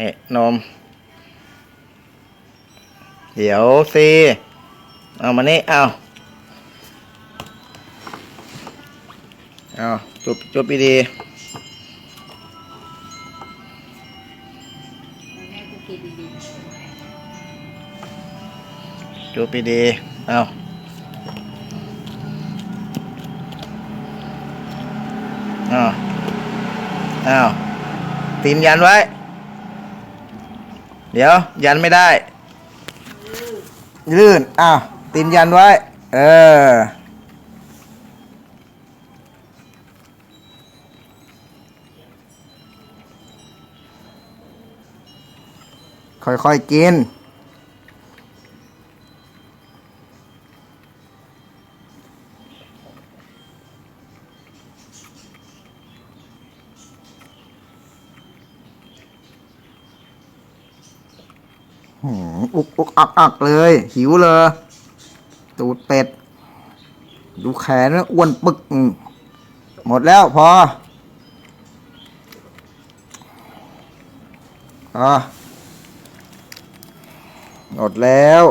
นี่นม เดี๋ยวสิเอามานี่เอาเอาจุบจุบดีแม่กูกินดีๆจุบดีๆเอาเอาเอาตีนยันไว้ เดี๋ยว ยันไม่ได้ลื่นอ้าวตีนยันไว้ เออ ค่อยๆกิน อุกอุกอักอักเลย หิวเลยตูดเป็ด ดูแขนนะอ้วนปึก หมดแล้วพออะหมดแล้ว